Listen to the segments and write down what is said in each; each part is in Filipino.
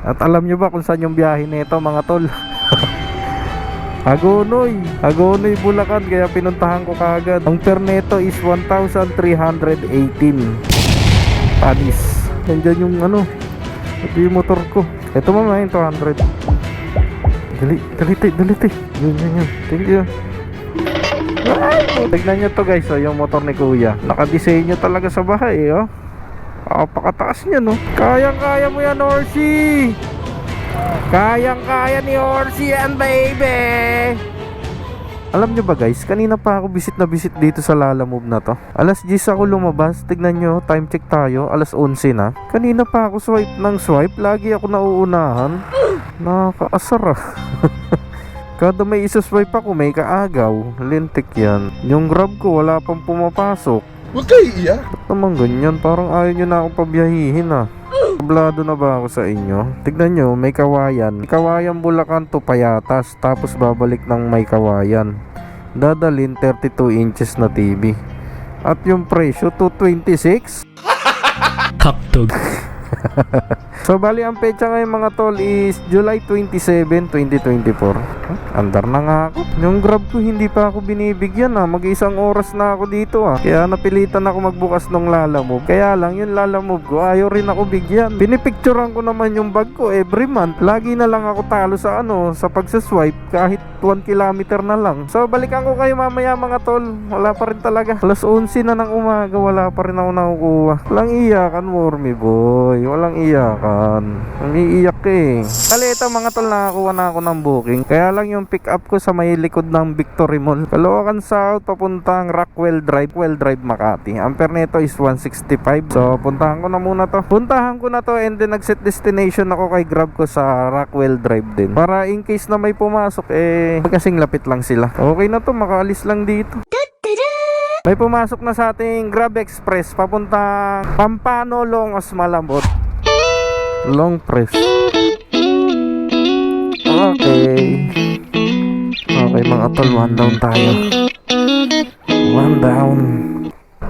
At alam nyo ba kung saan yung biyahe nito mga tol? Agonoy, Agonoy Bulacan kaya pinuntahan ko kagad. Ang per neto is 1,318 Panis. Nandyan yung ano, ito yung motor ko. Ito mama yung 200. Dali, dali, tay, dali, tay. Yun, yun, yun. Thank you. Ay, tignan nyo to guys, oh, yung motor ni kuya. Nakadesenyo talaga sa bahay, oh. Apakataas niya, no? Kayang-kaya mo yan, Orsi! Kayang-kaya ni Orsi yan, baby! Alam nyo ba guys, kanina pa ako visit na visit dito sa Lala Move na to. Alas 10 ako lumabas, tignan nyo, time check tayo, alas 11 na. Kanina pa ako swipe ng swipe, lagi ako nauunahan. Nakakaasar ah. Kada may isa swipe ako, may kaagaw. Lintik yan. Yung grab ko, wala pang pumapasok. Huwag kayo iiyak. Naman ganyan? Parang ayaw nyo na akong pabiyahihin ah. Tablado na ba ako sa inyo? Tignan nyo, may kawayan. Kawayan Bulacan to Payatas, tapos babalik ng may kawayan. Dadalin 32 inches na TV. At yung presyo, 226? Hotdog. So bali ang pecha ngayon mga tol is July 27, 2024 huh? Andar na nga ako. Yung grab ko hindi pa ako binibigyan ah. Mag-isang oras na ako dito ah. Kaya napilitan ako magbukas ng lalamove. Kaya lang yung lalamove ko ayaw rin ako bigyan. Pinipicturean ko naman yung bag ko every month. Lagi na lang ako talo sa ano Sa pagsaswipe kahit 1 kilometer na lang. So balikan ko kayo mamaya mga tol. Wala pa rin talaga. Alas 11 na ng umaga wala pa rin ako nakukuha. Walang iyakan Wormy boy Walang iyakan. Umiiyak ka eh. Kali ito mga tol nakakuha na ako ng booking. Kaya lang yung pick up ko sa may likod ng Victory Mall. Caloocan South papuntang Rockwell Drive Rockwell Drive Makati. Ang nito is 165 So puntahan ko na muna to. Puntahan ko na to and then nag-set destination ako kay Grab ko sa Rockwell Drive din. Para in case na may pumasok eh kasing lapit lang sila. Okay na to makaalis lang dito may pumasok na sa ating Grab Express papuntang Pampano, Longos, Malambot. Long press. Okay. Okay mga tol, one down tayo. One down.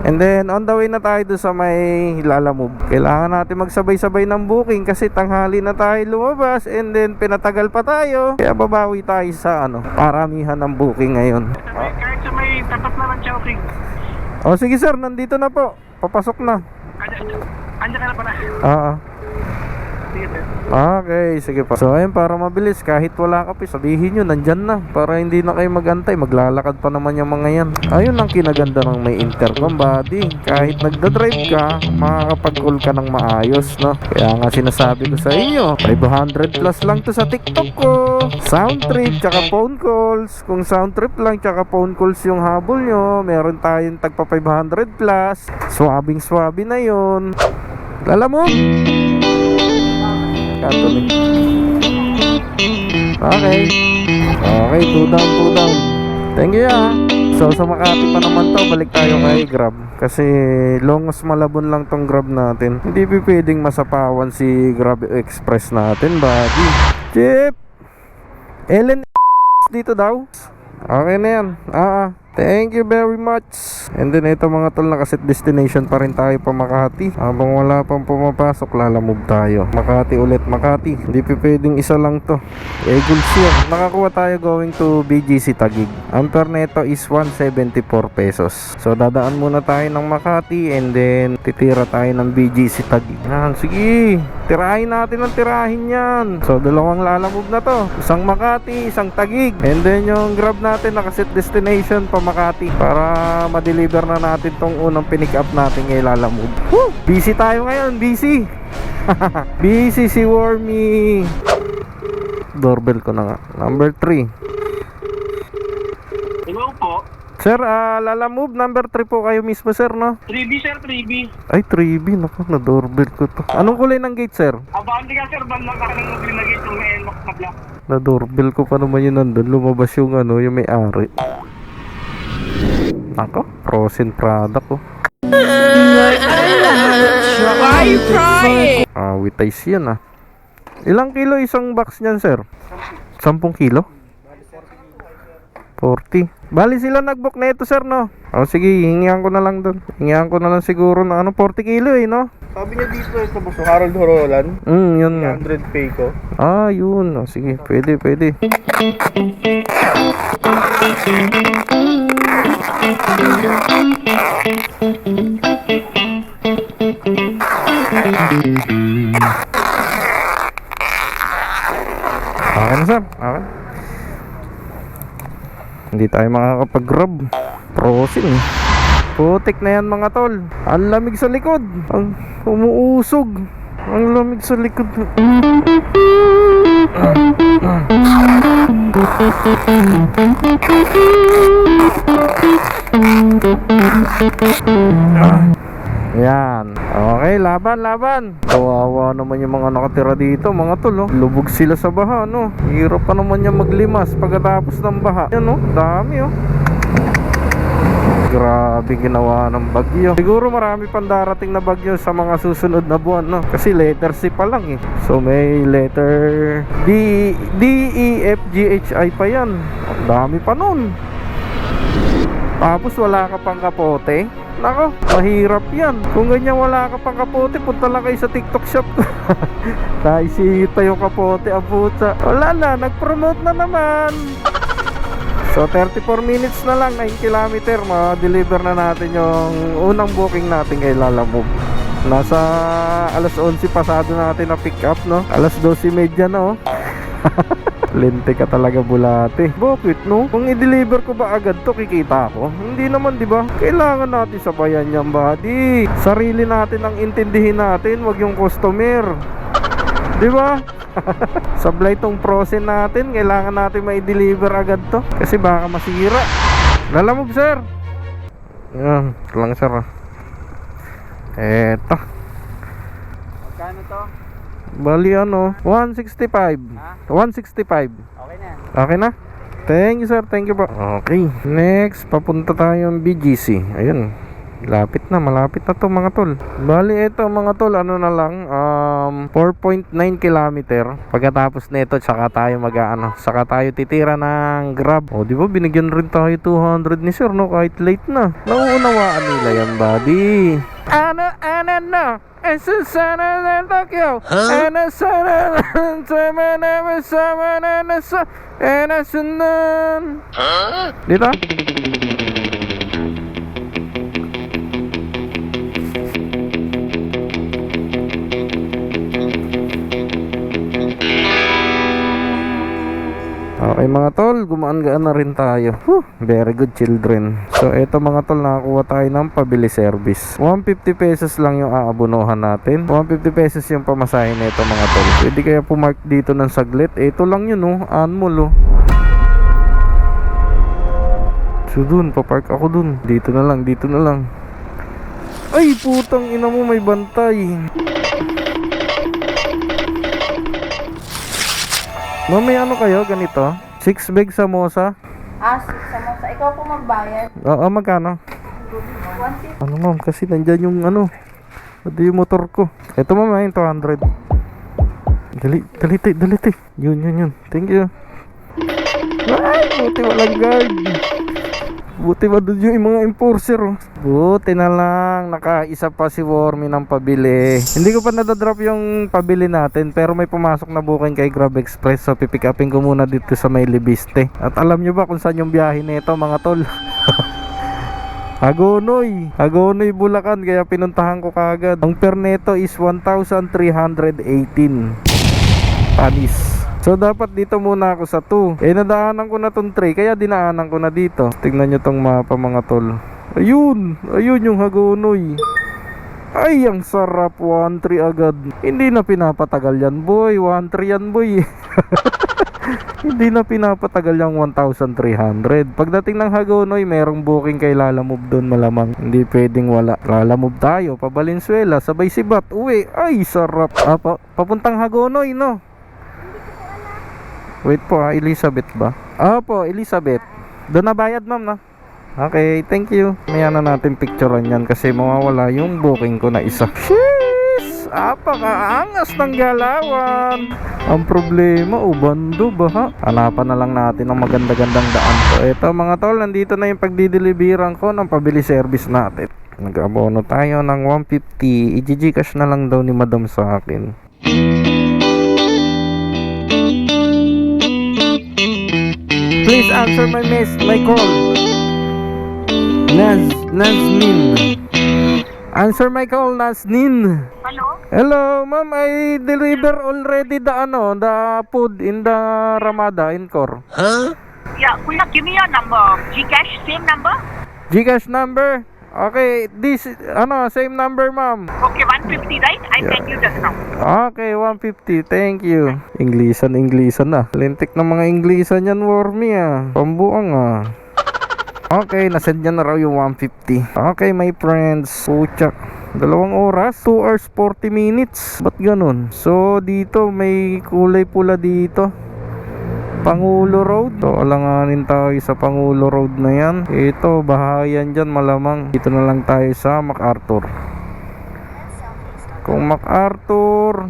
And then, on the way na tayo doon sa may lalamove. Kailangan natin magsabay-sabay ng booking kasi tanghali na tayo lumabas and then pinatagal pa tayo. Kaya babawi tayo sa ano, paramihan ng booking ngayon. May, kahit sa may tapat na ng Chowking. O sige sir, nandito na po. Papasok na. Anya, anya ka na pala. Oo. Sige, sir. Okay, sige pa. So ayun, para mabilis, kahit wala ka pa, sabihin nyo, nandyan na. Para hindi na kayo magantay, maglalakad pa naman yung mga yan. Ayun ang kinaganda ng may intercom body. Kahit nagdadrive ka, makakapag-call ka ng maayos, no? Kaya nga sinasabi ko sa inyo, 500 plus lang to sa TikTok ko. Sound trip, tsaka phone calls. Kung sound trip lang, tsaka phone calls yung habol nyo, meron tayong tagpa 500 plus. Swabing swabi na yun. Lala mo? Catholic. Okay. Okay, two down, two down. Thank you ah. So sa Makati pa naman to, balik tayo kay Grab. Kasi longos malabon lang tong Grab natin. Hindi pwedeng masapawan si Grab Express natin, buddy. Chip! Ellen dito daw. Okay na yan. Ah, ah. Thank you very much. And then ito mga tol, nakaset destination pa rin tayo pa Makati. Habang wala pang pumapasok, lalamove tayo. Makati ulit, Makati. Hindi pa pwedeng isa lang to. Eagles yan. Nakakuha tayo going to BGC Tagig. Ang per neto is 174 pesos. So dadaan muna tayo ng Makati and then titira tayo ng BGC Tagig. Yan, sige. Tirahin natin ang tirahin yan. So dalawang lalamove na to. Isang Makati, isang Tagig. And then yung grab natin nakaset destination pa Makati para ma-deliver na natin tong unang pinick up natin ngayon lalamove. Woo! Busy tayo ngayon, busy. busy si Wormy. Doorbell ko na nga. Number 3. Hello po. Sir, ah, lalamove number 3 po kayo mismo sir, no? 3B, sir, 3B. Ay, 3B. Naku, na-doorbell ko to. Anong kulay ng gate, sir? Abante ka, sir. Bandang ka ng mobile na gate yung may na black. Na-doorbell ko pa naman yun nandun. Lumabas yung ano, yung may-ari. Ako, frozen product ko. Why are you crying? Ah, with ice yan ah. Ilang kilo isang box niyan, sir? 10 kilo? 40. Bali sila nag-book na ito, sir, no? O sige, hingihan ko na lang doon. Hingihan ko na lang siguro na ano, 40 kilo eh, no? Sabi niya dito eh, sa Buso, Harold Horolan. Hmm, yun nga. 100 pay ko. Ah, yun. Oh, sige, pwede, pwede. Okay na, sir. Okay. Hindi tayo makakapag-grab. Prosin eh. Putik na yan mga tol. Ang lamig sa likod. Ang umuusog. Ang lamig sa likod. Yan. Okay, laban, laban. Kawawa naman yung mga nakatira dito, mga tol, oh. Lubog sila sa baha, no? Hirap pa naman yan maglimas pagkatapos ng baha. Yan, oh. Dami, oh. Grabe ginawa ng bagyo. Siguro marami pang darating na bagyo sa mga susunod na buwan, no? Kasi letter C pa lang, eh. So, may letter D, D, E, F, G, H, I pa yan. Ang dami pa nun. Tapos wala ka pang kapote. Nako, mahirap yan. Kung ganyan wala ka pang kapote, punta lang kayo sa TikTok shop. Naisita yung kapote, ang puta. Wala na, nag-promote na naman. So 34 minutes na lang, 9 kilometer, ma-deliver na natin yung unang booking natin kay Lalamove. Nasa alas 11 pasado natin na pick up, no? Alas 12.30 na, oh. Lente ka talaga bulate. Bakit no? Kung i-deliver ko ba agad to, kikita ako? Hindi naman, di ba? Kailangan natin sabayan yan, buddy. Sarili natin ang intindihin natin, wag yung customer. Di ba? Sablay tong prosen natin, kailangan natin mai-deliver agad to. Kasi baka masira. Lalamog, sir. Yan, ito lang, sir. Eto. Kano to? Bali ano, 165. 165. Okay na. Okay na? Thank you sir, thank you po. Okay, next papunta tayo ng BGC. Ayun. Lapit na, malapit na to mga tol. Bali ito mga tol, ano na lang, um, 4.9 kilometer. Pagkatapos nito, tsaka tayo mag ano, saka tayo titira ng Grab. O, di ba binigyan rin tayo 200 ni sir, no? Kahit late na. Nauunawaan nila yan, buddy. Ano, ano, no? Eso sana ng Tokyo. Ano sana ng sama na sama na nasa. Ano Okay mga tol, gumaan-gaan na rin tayo. Whew, very good children. So eto mga tol, nakakuha tayo ng pabili service. 150 pesos lang yung aabunuhan natin. 150 pesos yung pamasahe nito mga tol. Pwede kaya pumark dito ng saglit. Ito lang yun oh, anmol oh. So dun, papark ako dun. Dito na lang, dito na lang. Ay, putang ina mo, may bantay. Mamaya ano kayo, ganito? 6 bag samosa? Ah, samosa. Ikaw po magbayad. Oo, magkano? 150. Ano ma'am, kasi nandyan yung ano, ito yung motor ko. Ito ma'am, ayun, 200. Dali, dali, tay, dali, tay. Yun, yun, yun. Thank you. Ay, buti walang guard. Buti ba doon yung mga enforcer, oh. Buti na lang, nakaisa pa si Wormy ng pabili. Hindi ko pa nadadrop yung pabili natin, pero may pumasok na booking kay Grab Express. So, pipick upin ko muna dito sa may Libiste. At alam nyo ba kung saan yung biyahe nito, mga tol? Agonoy. Agonoy Bulacan kaya pinuntahan ko kagad. Ang per neto is 1,318 panis. So dapat dito muna ako sa 2. Eh nadaanan ko na tong 3 kaya dinaanan ko na dito. Tingnan nyo tong mapa mga tol. Ayun, ayun yung Hagonoy. Ay, ang sarap 1-3 agad. Hindi na pinapatagal yan, boy. 1-3 yan, boy. Hindi na pinapatagal yung 1,300. Pagdating ng Hagonoy, merong booking kay Lalamove doon malamang. Hindi pwedeng wala. Lalamove tayo, pa Valenzuela, sabay sibat, uwi. Ay, sarap. Ah, pa- papuntang Hagonoy, no? Wait po ha, Elizabeth ba? Ah po, Elizabeth. Doon na bayad ma'am, no? Okay, thank you. Maya na natin picturean yan kasi mawawala yung booking ko na isa. Sheesh! Apakaangas ng galawan! Ang problema, ubando ba ha? Hanapan na lang natin ng maganda-gandang daan. So eto mga tol, nandito na yung pagdideliveran ko ng pabili service natin. Nag-abono tayo ng 150. I-gcash na lang daw ni madam sa akin. Please answer my mess, my call. Naz, Naznin. Answer my call, Naznin. Hello? Hello, ma'am. I deliver already the ano, the food in the Ramada in Core. Yeah, Kuya, give me your number. Gcash, same number? Gcash number. Okay, this ano, same number, ma'am. Okay, 150, right? I send you just now. Okay, 150. Thank you. Inglisan, Inglisan na. Lintik ng mga Inglisan yan, Wormy ah. Pambuang ah. Okay, nasend niya na raw yung 150. Okay, my friends. Pucha. Dalawang oras, 2 hours 40 minutes. Ba't ganun? So, dito may kulay pula dito. Pangulo Road. So, alanganin tayo sa Pangulo Road na yan. Ito, bahayan dyan malamang. Dito na lang tayo sa MacArthur. Kung MacArthur.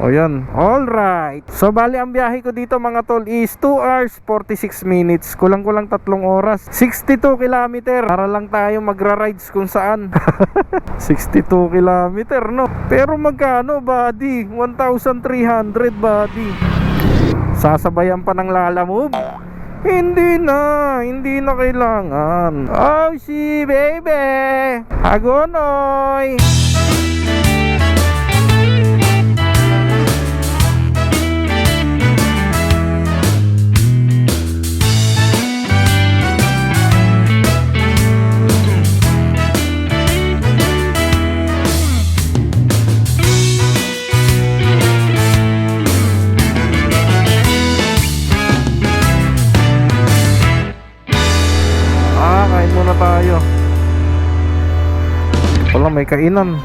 O yan. Alright. So, bali ang biyahe ko dito mga tol is 2 hours 46 minutes. Kulang-kulang tatlong oras. 62 kilometer. Para lang tayo magra-rides kung saan. 62 kilometer, no? Pero magkano, buddy? 1,300, buddy. Sasabayan pa ng Lala Move? Hindi na, hindi na kailangan. Oh, si baby. Agonoy. Kainan.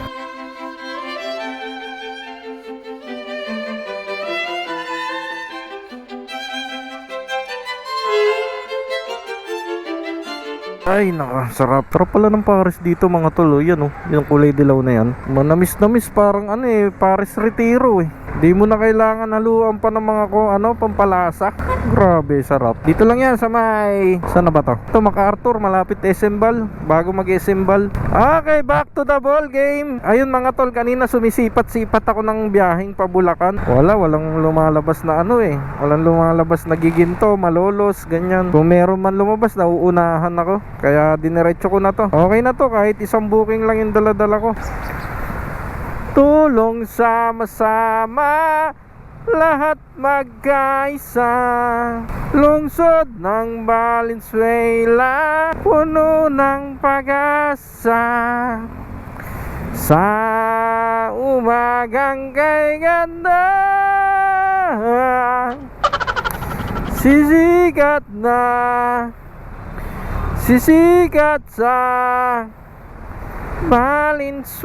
Ay, naka, sarap. Pala ng Paris dito mga tol. oh. Yan oh, yung kulay dilaw na yan. Manamis namis parang ano eh, Paris Retiro eh. Di mo na kailangan haluan pa ng mga ko, ano, pampalasa. Grabe, sarap. Dito lang yan sa may... Saan na ba to? Ito, MacArthur, malapit SM Ball. Bago mag SM Ball. Okay, back to the ball game. Ayun mga tol, kanina sumisipat-sipat ako ng biyaheng pabulakan. Wala, walang lumalabas na ano eh. Walang lumalabas na giginto, malolos, ganyan. Kung meron man lumabas, nauunahan ako. Kaya diniretso ko na to. Okay na to, kahit isang booking lang yung daladala ko. Tulong sama-sama lahat magkaisa Lungsod ng Valenzuela Puno ng pag-asa. Sa umagang kay ganda Sisikat na Sisikat sa Valenzuela.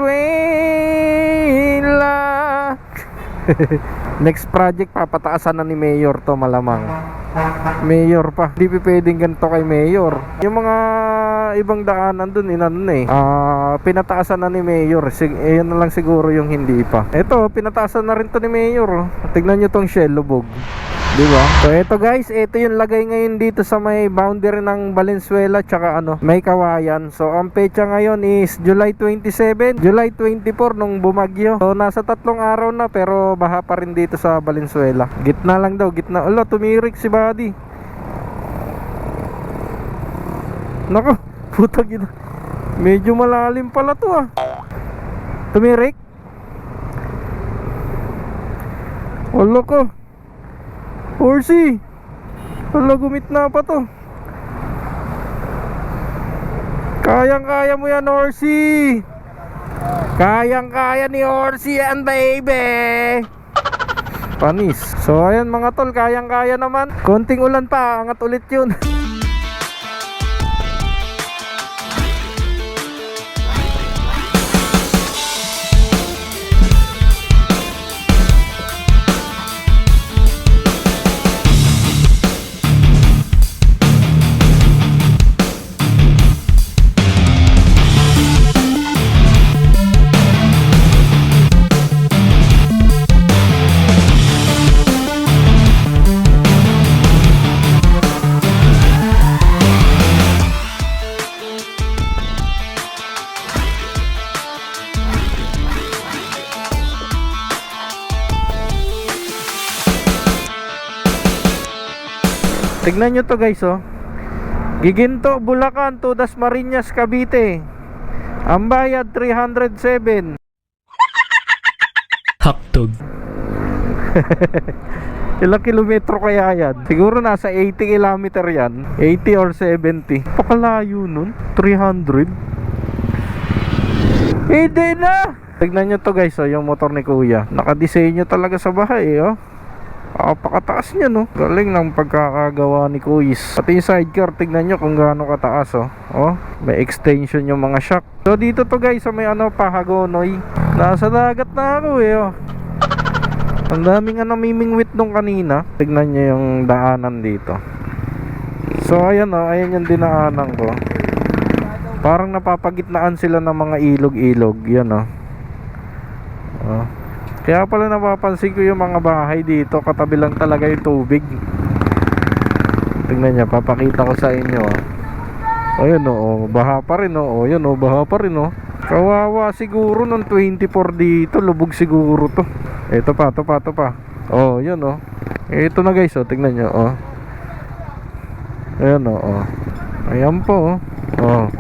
Next project papataasan na ni Mayor to malamang. Mayor pa. Hindi pwedeng ganito kay Mayor? Yung mga ibang daanan dun inano na eh. Ah, Pinataasan na ni Mayor. Sig eh, yun na lang siguro yung hindi pa. Ito pinataasan na rin to ni Mayor. Tignan nyo tong shell lubog Di? So ito guys, ito yung lagay ngayon dito sa may boundary ng Valenzuela tsaka ano, may kawayan. So ang pecha ngayon is July 27, July 24 nung bumagyo. So nasa tatlong araw na pero baha pa rin dito sa Valenzuela. Gitna lang daw, gitna. Ala, tumirik si Buddy. Nako, puta gina. Medyo malalim pala to ah. Tumirik? Wala ko. Horsey! Wala gumit na pa to. Kayang-kaya mo yan, Horsey! Kayang-kaya ni Horsey yan, baby! Panis. So, ayan mga tol, kayang-kaya naman. Konting ulan pa, angat ulit yun. Tignan nyo to guys oh. Giginto, Bulacan to Dasmariñas, Cavite. Ang bayad 307. Hotdog. Ilang kilometro kaya yan? Siguro nasa 80 kilometer yan. 80 or 70. Pakalayo nun. 300. Hindi na! Tignan nyo to guys, oh, yung motor ni kuya. Nakadesenyo talaga sa bahay, oh. Pakataas niya, no? Galing ng pagkakagawa ni Kuis. Pati yung sidecar, tignan nyo kung gaano kataas, oh. Oh, may extension yung mga shock. So, dito to guys, may ano, pahagonoy. Nasa dagat na ako, eh, oh. Ang dami nga namimingwit nung kanina. Tignan nyo yung daanan dito. So, ayan, oh. Ayan yung dinaanan ko. Parang napapagitnaan sila ng mga ilog-ilog. Yan, oh. Oh. Kaya pala napapansin ko yung mga bahay dito, katabi lang talaga yung tubig. Tingnan niya, papakita ko sa inyo. Oh. Ayun oh, baha pa rin oh. Ayun oh, baha pa rin oh. Kawawa siguro nung 24 dito, lubog siguro to. Ito pa, to pa, to pa. Oh, yun oh. Ito na guys oh, tingnan niyo oh. Ayun oh, oh. Ayan po oh. Oh.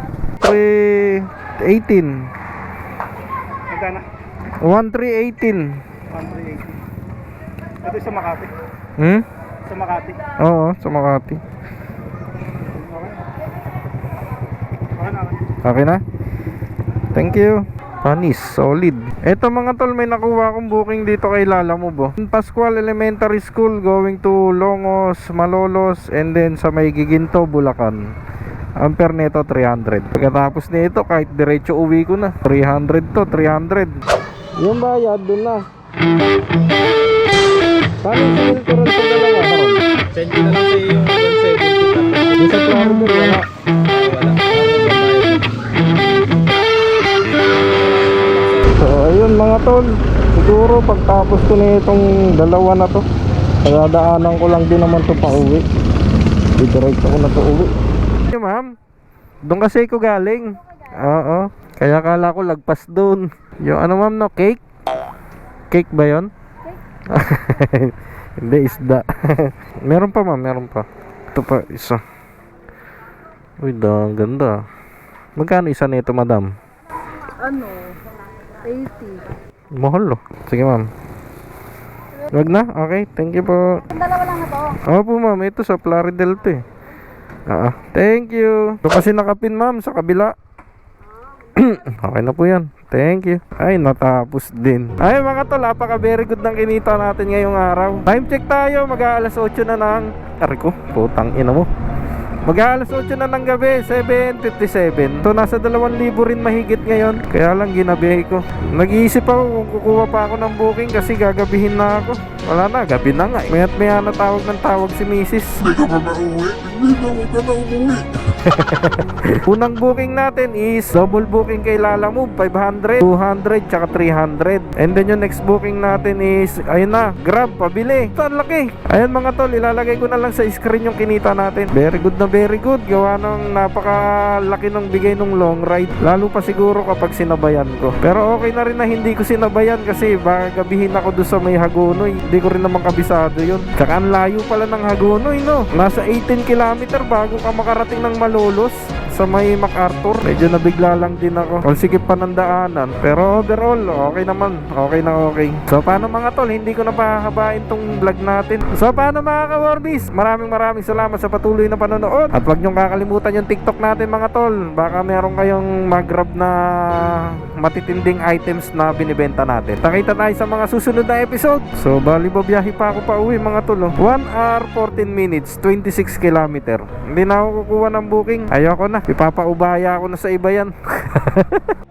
3 18. Magkana? 1318. 180. Ito sa Makati. Hmm? Sa Makati. Oo, sa Makati. Okay na. Thank you. Panis, solid. Eto mga tol, may nakuha akong booking dito kay Lalamove. oh. Pascual Elementary School going to Longos, Malolos, and then sa may Giginto, Bulacan. Ang per neto 300. Pagkatapos nito, kahit diretso uwi ko na. 300 to, 300. Yung bayad, dun na. Paano yung sinil ko rin sa dalawa? Send ko na lang sa iyo yung 170. Yung sa Florida, wala. Wala. So ayun mga tol Siguro pagtapos ko na itong dalawa na to Pagdadaanan ko lang din naman to pa uwi Didiretso ko na to uwi Yung ma'am Doon kasi ko galing Oo Kaya kala ko lagpas doon Yung ano ma'am no cake Cake ba yon? Hindi isda Meron pa ma'am meron pa Ito pa isa Uy da ganda Magkano isa nito madam? Ano? 80. Mahal oh. Sige ma'am. Wag na? Okay. Thank you po. Ang dalawa lang na to. Opo ma'am. Ito sa Plaridel to eh. Ah, thank you. Ito kasi nakapin ma'am sa kabila. okay na po yan. Thank you. Ay, natapos din. Ay mga tol, apaka very good ng kinita natin ngayong araw. Time check tayo. Mag-aalas 8 na ng... Ari ko, putang ina mo. Mag-aalas 8 na ng gabi, 7.57 So nasa 2,000 rin mahigit ngayon Kaya lang ginabihay ko Nag-iisip ako kung kukuha pa ako ng booking Kasi gagabihin na ako Wala na, gabi na nga eh. Maya't maya na tawag ng tawag si misis Unang booking natin is Double booking kay Lalamove 500, 200, tsaka 300 And then yung next booking natin is Ayun na, Grab, pabili. Ito laki. Ayun mga tol, ilalagay ko na lang sa screen yung kinita natin. Very good na very good. Gawa ng napakalaki ng bigay ng long ride. Lalo pa siguro kapag sinabayan ko. Pero okay na rin na hindi ko sinabayan Kasi baka gabihin ako doon sa may Hagonoy. Hindi ko rin naman kabisado yun. Tsaka ang layo pala ng Hagonoy no? Nasa 18 kilometer bago ka makarating ng Malolos sa may MacArthur medyo nabigla lang din ako. Ang sikip pa ng daanan pero overall okay naman. Okay na okay. So paano mga tol? Hindi ko na pahabain tong vlog natin. So paano mga ka-Warbis maraming maraming salamat sa patuloy na panonood. At wag niyong kakalimutan yung TikTok natin mga tol. Baka meron kayong mag-grab na matitinding items na binibenta natin. Takita tayo sa mga susunod na episode. So bali babiyahe pa ako pa uwi mga tol oh. 1 hour 14 minutes 26 kilometer. Hindi na ako kukuha ng booking. Ayoko na ipapaubaya ako na sa iba yan